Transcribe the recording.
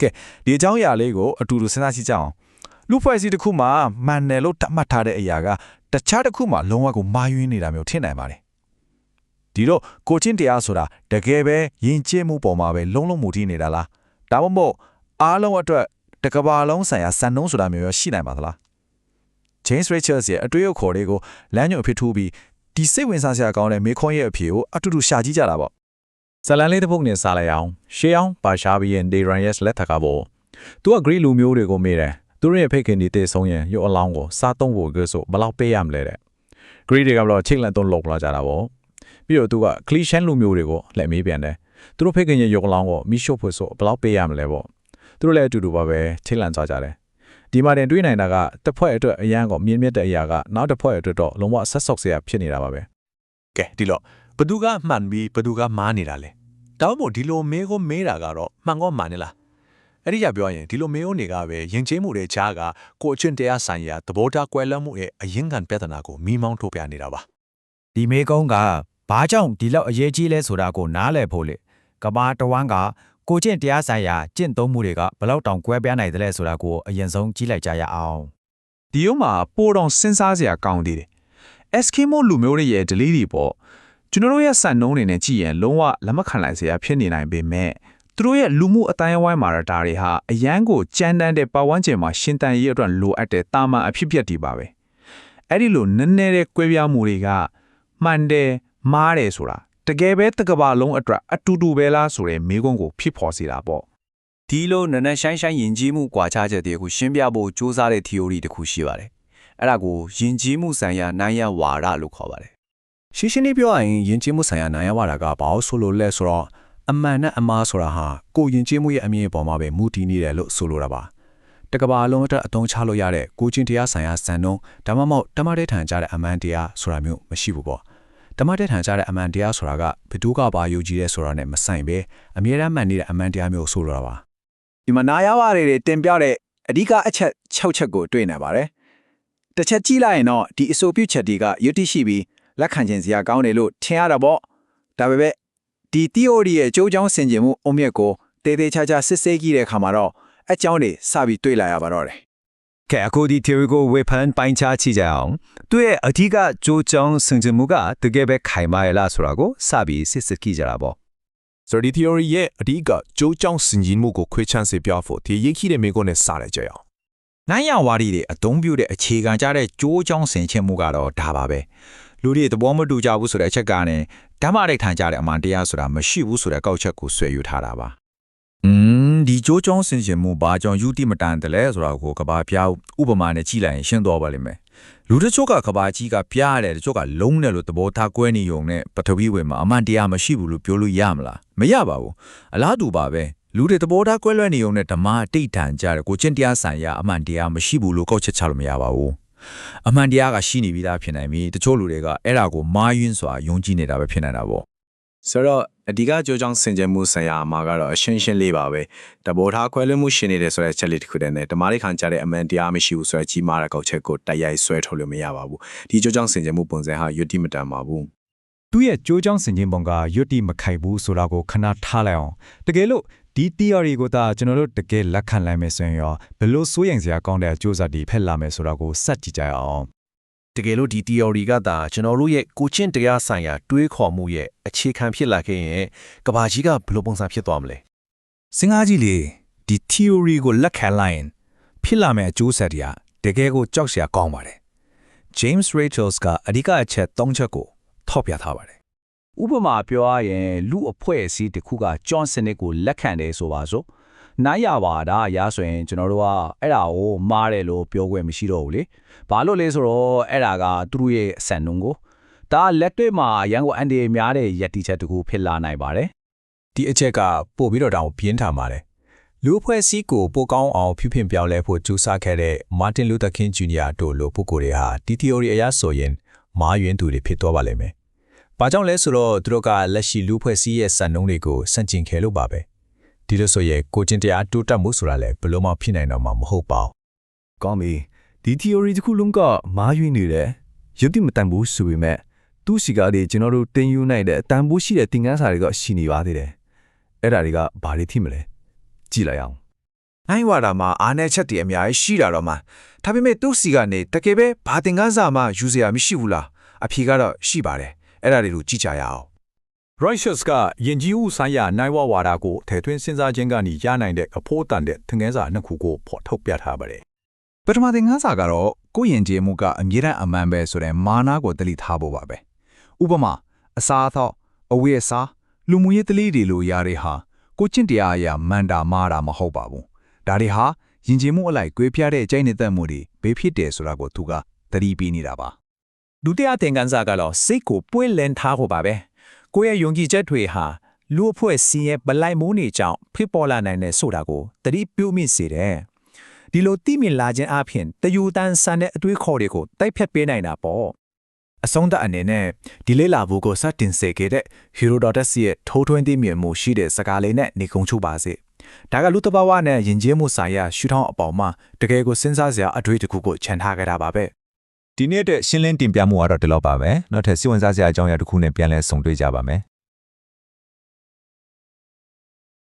ကဲဒီအကြောင်းအရာလေးကိုအတူတူစဉ်းစားကြည့်ကြအောင်လူဖွဲ့စည်းတစ်ခုမှာမှန်တယ်လို့တတ်မှတ်ထားတဲ့အရာကတခြားတစ်ခုမှာလုံးဝကိုမာယွင်းနေတာမျိုးထင်နိုင်ပါတယ်ဒီတော့ကိုချင်းတရားဆိုတာတကယ်ပဲယဉ်ကျေးမှုပေါ်မှာပဲလုံးလုံးမူတည်နေတာလားဒါမှမဟုတ်အားလုံးအတွက်တစ်ကဘာလုံးဆိုင်ရာစံနှုန်းဆိုတာမျိုးရောရှိနိုင်ပါသလား James Richards ရဲ့အတွေ့အခေါ်တွေကိုလမ်းညွှန်အဖြစ်ထိုးပြီးဒီစိတ်ဝင်စားစရာကောင်းတဲ့မေခွန်းရဲ့အဖြေကိုအတူတူရှာကြည့်ကြတာပေါ့ ဇလန်လေးတစ်ပုတ်နဲ့စားလိုက်အောင်ရှေးအောင်ပါရှားပြီးရင်ဒေရန်ယက်လက်ထက်ကပေါ့သူကဂရီလူမျိုးတွေကိုမေးတယ်သူတို့ရဲ့ဖိတ်ခင်ဒီတေဆုံးရင်ရုပ်အလောင်းကိုစားသုံးဖို့ကဆိုဘယ်လောက်ပေးရမလဲတဲ့ဂရီတွေကတော့ချိတ်လန့်သုံးလောက်လာကြတာပေါ့ပြီးတော့သူကကလီရှန်လူမျိုးတွေကိုလက်မေးပြန်တယ်သူတို့ဖိတ်ခင်ရဲ့ရုပ်အလောင်းကိုမိရှုပ်ဖို့ဆိုဘယ်လောက်ပေးရမလဲပေါ့သူတို့လည်းအတူတူပါပဲချိတ်လန့်သွားကြတယ်ဒီမှာတင်တွေးနိုင်တာကတစ်ဖွဲ့အတွက်အရန်ကိုမြင်းမြတ်တဲ့အရာကနောက်တစ်ဖွဲ့အတွက်တော့လုံးဝဆက်ဆော့စရာဖြစ်နေတာပါပဲကဲဒီတော့ဘသူကမှန်ပြီးဘသူကမားနေတာလဲ ဒါမှမဟုတ်ဒီလိုမေးကိုမေးတာကတော့မှန်ကောမှန်နေလားအဲ့ဒီကြပြောရင်ဒီလိုမေးဦးနေကပဲယဉ်ကျေးမှုတွေကြားကကိုအချင်းတရားဆိုင်ရာသဘောထားကွဲလွဲမှုရဲ့အရင်ခံပြဿနာကိုမိမောင်းထုတ်ပြနေတာပါဒီမေကုန်းကဘာကြောင့်ဒီလောက်အရေးကြီးလဲဆိုတာကိုနားလည်ဖို့လေကဘာတဝမ်းကကိုကျင့်တရားဆိုင်ရာကျင့်သုံးမှုတွေကဘယ်လောက်တောင်ကွဲပြားနိုင်တယ်လဲဆိုတာကိုအရင်ဆုံးကြည့်လိုက်ကြရအောင်ဒီရုံမှာပိုတော့စဉ်းစားစရာကောင်းသေးတယ်။ Eskimo လူမျိုးတွေရဲ့ delay တွေပေါ့ ကျွန်တော်တို့ရဲ့စံနှုန်းတွေနဲ့ကြည့်ရင်လုံးဝလက်မခံနိုင်စရာဖြစ်နေနိုင်ပေမဲ့သူတို့ရဲ့လူမှုအတိုင်းအဝိုင်းမှာတော့ဒါတွေဟာအရန်ကိုကြမ်းတမ်းတဲ့ပတ်ဝန်းကျင်မှာရှင်တန်ရေးအတွက်လိုအပ်တဲ့တာမန်အဖြစ်အပျက်တွေပါပဲ။အဲ့ဒီလိုနည်းနည်းတဲ့ကွဲပြားမှုတွေကမှန်တယ်မားတယ်ဆိုတာတကယ်ပဲတစ်ကမ္ဘာလုံးအတွက်အတူတူပဲလားဆိုတဲ့မေးခွန်းကိုဖြစ်ပေါ်စေတာပေါ့။ဒီလိုနက်နက်ရှိုင်းရှိုင်းယဉ်ကျေးမှုကွာခြားချက်တွေကိုရှင်းပြဖို့စ조사တဲ့ theory တစ်ခုရှိပါတယ်။အဲ့ဒါကိုယဉ်ကျေးမှုဆိုင်ရာနိုင်ရဝါဒလို့ခေါ်ပါတယ် ရှင်းရှင်းလေးပြောရရင်ယဉ်ကျေးမှုဆိုင်ရာနိုင်ရဝါဒကဘာလို့ဆိုလို့လဲဆိုတော့အမှန်နဲ့အမှားဆိုတာဟာကိုယ်ယဉ်ကျေးမှုရဲ့အမြင်ပေါ်မှာပဲမူတည်နေတယ်လို့ဆိုလိုတာပါတကဘာလုံးအတွက်အသုံးချလို့ရတဲ့ကိုချင်းတရားဆိုင်ရာစံနှုန်းဒါမှမဟုတ်တမတဲ့ထန်ကြတဲ့အမှန်တရားဆိုတာမျိုးမရှိဘူးပေါ့တမတဲ့ထန်ကြတဲ့အမှန်တရားဆိုတာကဘယ်သူကပါယုံကြည်ရဲဆိုတာနဲ့မဆိုင်ပဲအမြဲတမ်းမှန်နေတဲ့အမှန်တရားမျိုးဆိုလိုတာပါဒီမှာနာရဝတွေတင်ပြတဲ့အဓိကအချက်6ချက်ကိုတွေ့နေပါတယ်။တစ်ချက်ကြည့်လိုက်ရင်တော့ဒီအဆိုပြုချက်တွေကယုတ်တိရှိပြီး လက်ခံခြင်းစရာကောင်းတယ်လို့ထင်ရတာပေါ့။ဒါပေမဲ့ဒီ theory ရဲ့အကျိုးကြောင့်ဆင်ခြင်မှုအုံမြက်ကိုတေးသေးချာချာစစ်ဆေးကြည့်တဲ့အခါမှာတော့အကြောင်းတွေစပြီးတွေ့လာရပါတော့တယ်ကဲအခုဒီ theory ကိုဝေဖန်ပိုင်းခြားကြည့်ကြအောင်သူရဲ့အဓိကကြိုးကြောင်းစင်ကြမှုကတကယ်ပဲခိုင်မာရလားဆိုတာကိုစပြီးစစ်စစ်ကြည့်ကြတာပေါ့ဆိုတော့ဒီ theory ရဲ့အဓိကကြိုးကြောင်းစင်ကြီးမှုကိုခွဲခြမ်းစေပြဖို့ဒီရေးခိတဲ့မေးခွန်းနဲ့စတယ်ကြရအောင်နိုင်ရဝါဒီတွေအသုံးပြုတဲ့အခြေခံကြတဲ့ကြိုးကြောင်းဆင်ခြင်မှုကတော့ဒါပါပဲ လူတွေသဘောမတူကြဘူးဆိုတဲ့အချက်ကနေဓမ္မရိဋ္ဌာန်ကြတဲ့အမှန်တရားဆိုတာမရှိဘူးဆိုတဲ့ကောက်ချက်ကိုဆွဲယူထားတာပါอืมဒီကြိုးကြောင်းဆင်ခြင်မှုဘာကြောင့်ယူတိမတန်တယ်လဲဆိုတာကိုကဘာပြဥပမာနဲ့ကြည့်လိုက်ရင်ရှင်းသွားပါလိမ့်မယ်လူတချို့ကကဘာကြီးကပြရတယ်တချို့ကလုံးတယ်လို့သဘောထားကွဲနေုံနဲ့ပထဝီဝင်မှာအမှန်တရားမရှိဘူးလို့ပြောလို့ရမလားမရပါဘူးအလားတူပါပဲလူတွေသဘောထားကွဲလွဲနေုံနဲ့ဓမ္မအတိတ်ထန်ကြတယ်ကိုချင်းတရားဆိုင်ရာအမှန်တရားမရှိဘူးလို့ကောက်ချက်ချလို့မရပါဘူး အမှန်တရားကရှိနေပြီးသားဖြစ်နိုင်ပြီတချို့လူတွေကအဲ့ဒါကိုမာယွင်းစွာယုံကြည်နေတာပဲဖြစ်နိုင်တာပေါ့ဆိုတော့အဓိကကြိုးကြောင့်ဆင်ခြင်မှုဆိုင်ရာမှာကတော့အရှင်းရှင်းလေးပါပဲတဘောထားခွဲလွဲမှုရှင်နေတယ်ဆိုတဲ့ချက်လေးတစ်ခုတည်းနဲ့ဓမ္မရိခံကြတဲ့အမှန်တရားမရှိဘူးဆိုတဲ့ကြီးမားတဲ့ကောက်ချက်ကိုတိုက်ရိုက်ဆွဲထုတ်လို့မရပါဘူးဒီကြိုးကြောင့်ဆင်ခြင်မှုပုံစံဟာယုတ်တိမတန်ပါဘူးသူ့ရဲ့ကြိုးကြောင်းဆင်ခြင်းပုံကယွတ်တိမခိုက်ဘူးဆိုတာကိုခဏထားလိုက်အောင်တကယ်လို့ ဒီ theory ကိုသာကျွန်တော်တို့တကယ်လက်ခံလိုက်မယ်ဆိုရင်ရောဘယ်လို့စိုးရိမ်စရာကောင်းတဲ့အကျိုးဆက်တွေဖက်လာမယ်ဆိုတာကိုစက်ကြည့်ကြရအောင်တကယ်လို့ဒီ theory ကသာကျွန်တော်တို့ရဲ့ကိုချင်းတရားဆိုင်ရာတွေးခေါ်မှုရဲ့အခြေခံဖြစ်လာခဲ့ရင်ကဘာကြီးကဘယ်လိုပုံစံဖြစ်သွားမလဲစဉ်းစားကြည့်လေဒီ theory ကိုလက်ခံလိုက်ရင်ဖြစ်လာမယ့်အကျိုးဆက်တွေကတကယ်ကိုကြောက်စရာကောင်းပါတယ် James Rachels ကအဓိကအချက်၃ချက်ကိုထောက်ပြထားပါတယ်။ ဥပမာပြောရရင်လူအဖွဲ့အစည်းတစ်ခုက John Smith ကိုလက်ခံတယ်ဆိုပါစို့။နိုင်ရပါဒါအရာဆိုရင်ကျွန်တော်တို့ကအဲ့ဒါကိုမားတယ်လို့ပြောခွင့်မရှိတော့ဘူးလေ။ဘာလို့လဲဆိုတော့အဲ့ဒါကသူတို့ရဲ့အဆန်နှုံကိုဒါလက်တွေ့မှာရန်ကုန်အန်ဒီများတဲ့ယက်တီချက်တစ်ခုဖြစ်လာနိုင်ပါတယ်ဒီအချက်ကပို့ပြီးတော့တောင်ပြင်းထန်ပါတယ်လူအဖွဲ့အစည်းကိုပိုကောင်းအောင်ဖြူဖြင်ပြောင်းလဲဖို့ကြိုးစားခဲ့တဲ့ Martin Luther King Jr. တို့လိုပုဂ္ဂိုလ်တွေဟာဒီ theory အရဆိုရင်မာယွင်းသူတွေဖြစ်သွားပါလိမ့်မယ်။ ဘာကြောင့်လဲဆိုတော့သူတို့ကလက်ရှိလူအဖွဲ့အစည်းရဲ့စံနှုန်းတွေကိုစန့်ကျင်ခဲ့လို့ပါပဲ။ဒီလိုဆိုရင်ကိုချင်းတရားတိုးတက်မှုဆိုတာလည်းဘယ်လို့မှဖြစ်နိုင်တော့မှာမဟုတ်ပါဘူးကောင်းပြီဒီ theory တစ်ခုလုံးကမာယွင်းနေတယ်ယုတ်တိမတန်ဘူးဆိုပေမဲ့သူ့စီကားတွေကျွန်တော်တို့တင်ယူနိုင်တဲ့အတန်ဖိုးရှိတဲ့သင်ခန်းစာတွေကရှိနေပါသေးတယ်အဲ့ဒါတွေကဘာတွေထိမလဲကြည့်လိုက်အောင်နိုင်ဝါဒမှာအားနည်းချက်တွေအများကြီးရှိတာတော့မှဒါပေမဲ့သူ့စီကနေတကယ်ပဲဘာသင်ခန်းစာမှယူစရာမရှိဘူးလားအဖြေကတော့ရှိပါတယ် အဲ့ဒါတွေကိုကြည့်ကြရအောင် Righteous ကယဉ်ကျေးမှုဆိုင်ရာနိုင်ဝဝါဒကိုထည့်သွင်းစဉ်းစားခြင်းကနေရနိုင်တဲ့အဖို့တန်တဲ့သင်ခန်းစာနှစ်ခုကိုဖော်ထုတ်ပြထားပါတယ်ပထမသင်ခန်းစာကတော့ကိုယ့်ယဉ်ကျေးမှုကအမြဲတမ်းအမှန်ပဲဆိုတဲ့မာနာကိုတတိထားဖို့ပါပဲဥပမာအစားအသောက်အဝိအစားလူမှုရေးတလေးတွေလိုຢာတွေဟာကိုကျင့်တရားအရာမန်တာမာတာမဟုတ်ပါဘူးဒါတွေဟာယဉ်ကျေးမှုအလိုက်ကွေးပြားတဲ့ကြိုက်နေတတ်မှုတွေဘေးဖြစ်တယ်ဆိုတာကိုသူကသတိပေးနေတာပါ ဒုတိယသင်ခန်းစာကတော့စိတ်ကိုပွင့်လင်းထားဖို့ပါပဲကိုယ့်ရဲ့ယုံကြည်ချက်တွေဟာလူအဖွဲ့စီးရဲ့ပလိုက်မိုးနေကြောင်ဖြစ်ပေါ်လာနိုင်တဲ့ဆိုတာကိုသတိပြုမိစေတယ်ဒီလိုတိမြင်လာခြင်းအပြင်တယူတန်းဆန်တဲ့အတွေးခေါ်တွေကိုတိုက်ဖြတ်ပေးနိုင်တာပေါ့အဆုံးသတ်အနေနဲ့ဒီလေးလာဖို့ကိုစတင်စေခဲ့တဲ့ Herodotus ရဲ့ထိုးထွင်းသိမြင်မှုရှိတဲ့စကားလေးနဲ့နေကုံချုပ်ပါစေ။ဒါကလူတဘာဝနဲ့ယဉ်ကျေးမှုဆိုင်ရာရှုထောင့်အပေါ်မှာတကယ်ကိုစဉ်းစားစရာအတွေ့အကြုံကိုခြံထားခဲ့တာပါပဲ။ ဒီနေ့အတွက်ရှင်းလင်းတင်ပြမှုကတော့ဒီလောက်ပါပဲနောက်ထပ်စိတ်ဝင်စားစရာအကြောင်းအရာတစ်ခုနဲ့ပြန်လည်ဆုံတွေ့ကြပါမယ်